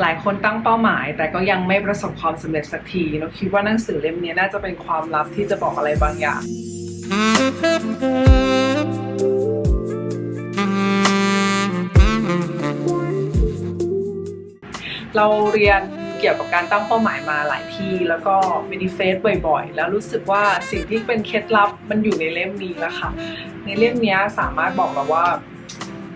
หลายคนตั้งเป้าหมาย แต่ก็ยังไม่ประสบความสำเร็จสักทีนกคิดว่าหนังสือเล่มนี้น่าจะเป็นความลับที่จะบอกอะไรบางอย่าง เราเรียนเกี่ยวกับการตั้งเป้าหมายมาหลายที่ แล้วก็มินิเฟสบ่อยๆ แล้วรู้สึกว่าสิ่งที่เป็นเคล็ดลับมันอยู่ในเล่มนี้แล้วค่ะ ในเล่มนี้สามารถบอกเราว่า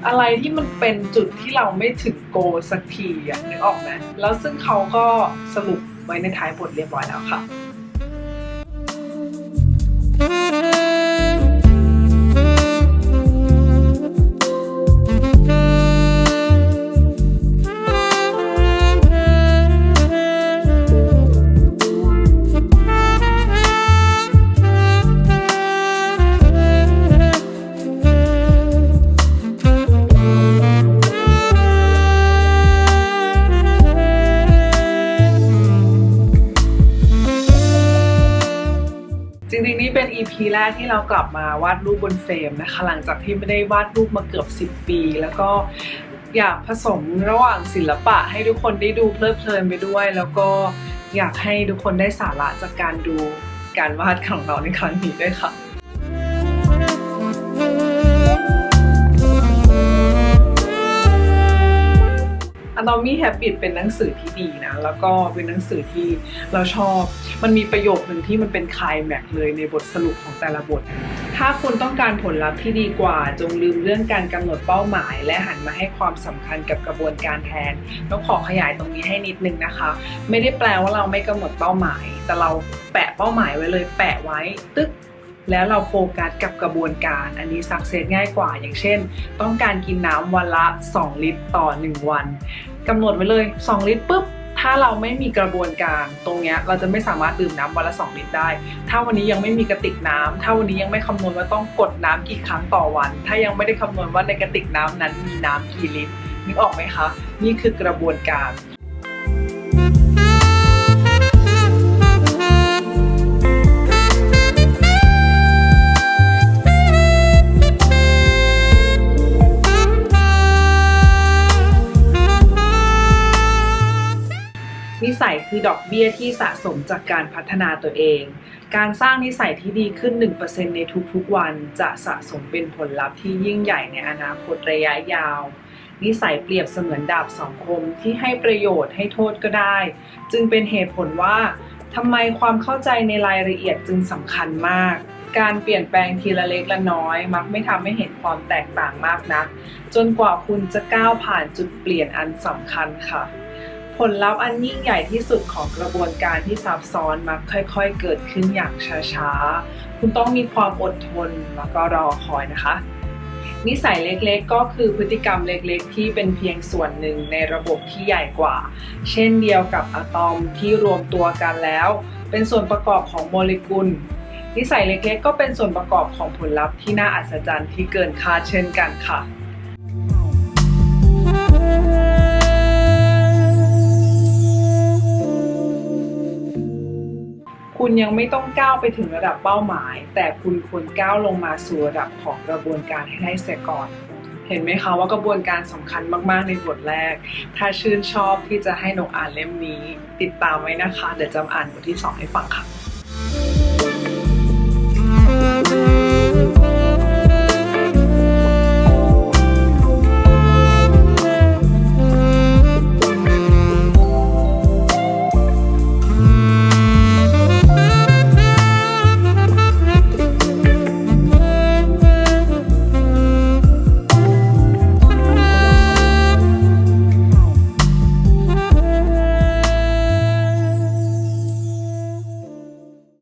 อะไรที่มันเป็นจุดที่เราไม่ถึงโกสักทีอะนึกออกไหมแล้วซึ่งเขาก็สรุปไว้ในท้ายบทเรียบร้อยแล้วค่ะ จริงๆ นี่เป็น EP แรกที่เรากลับมาวาดรูปบนเฟรมนะคะ หลังจากที่ไม่ได้วาดรูปมาเกือบ 10 ปี แล้วก็อยากผสมระหว่างศิลปะให้ทุกคนได้ดูเพลิดเพลินไปด้วย แล้วก็อยากให้ทุกคนได้สาระจากการดูการวาดของเราในครั้งนี้ด้วยค่ะ Atomy Habit เป็นหนังสือที่ดีนะ แล้วก็เป็นหนังสือที่เราชอบ มันมีประโยคหนึ่งที่มันเป็นคลายแม็กซ์เลยในบทสรุปของแต่ละบท ถ้าคุณต้องการผลลัพธ์ที่ดีกว่า จงลืมเรื่องการกำหนดเป้าหมาย และหันมาให้ความสำคัญกับกระบวนการแทนต้องขอขยายตรงนี้ให้นิดนึงนะคะ ไม่ได้แปลว่าเราไม่กำหนดเป้าหมาย แต่เราแปะเป้าหมายไว้เลย แปะไว้ตึ๊กแล้วเราโฟกัสกับกระบวนการ อันนี้สักเซสง่ายกว่า อย่างเช่น ต้องการกินน้ำวันละ 2 ลิตรต่อ 1 วัน กำหนดไว้เลย 2 ลิตรปุ๊บ ถ้าเราไม่มีกระบวนการตรงเนี้ยเราจะไม่สามารถดื่มน้ำวันละ 2 ลิตรได้ ถ้าวันนี้ยังไม่มีกระติกน้ำถ้าวันนี้ยังไม่คำนวณว่าต้องกดน้ำกี่ครั้งต่อวัน ถ้ายังไม่ได้คำนวณว่าในกระติกน้ำนั้นมีน้ำกี่ลิตรนึกออกไหมคะ นี่คือกระบวนการ สัยคือดอกเบี้ยที่สะสมจากการพัฒนาตัวเอง การสร้างนิสัยที่ดีขึ้น 1%ในทุกๆ วันจะสะสมเป็นผลลัพธ์ที่ยิ่งใหญ่ในอนาคตระยะยาว นิสัยเปรียบเสมือนดาบสองคมที่ให้ประโยชน์ให้โทษก็ได้ จึงเป็นเหตุผลว่าทำไมความเข้าใจในรายละเอียดจึงสำคัญมาก การเปลี่ยนแปลงทีละเล็กละน้อย มักไม่ทำให้เห็นความแตกต่างมากนัก จนกว่าคุณจะก้าวผ่านจุดเปลี่ยนอันสำคัญค่ะ ผลลัพธ์อันยิ่งใหญ่ที่สุดของกระบวนการที่ซับซ้อนมักค่อย ๆ เกิดขึ้นอย่างช้าๆ คุณต้องมีความอดทนแล้วก็รอคอยนะคะ นิสัยเล็กๆ ก็คือพฤติกรรมเล็กๆ ที่เป็นเพียงส่วนหนึ่งในระบบที่ใหญ่กว่า เช่นเดียวกับอะตอมที่รวมตัวกันแล้ว เป็นส่วนประกอบของโมเลกุล นิสัยเล็กๆ ก็เป็นส่วนประกอบของผลลัพธ์ที่น่าอัศจรรย์ที่เกินคาดเช่นกันค่ะ คุณยังไม่ต้องก้าวไปถึงระดับเป้าหมาย แต่คุณควรก้าวลงมาสู่ระดับของกระบวนการให้ได้เสียก่อน เห็นไหมคะว่ากระบวนการสำคัญมากๆในบทแรก ถ้าชื่นชอบที่จะให้นกอ่านเล่มนี้ ติดตามไว้นะคะ เดี๋ยวจำอ่านบทที่ 2 ให้ฟังค่ะ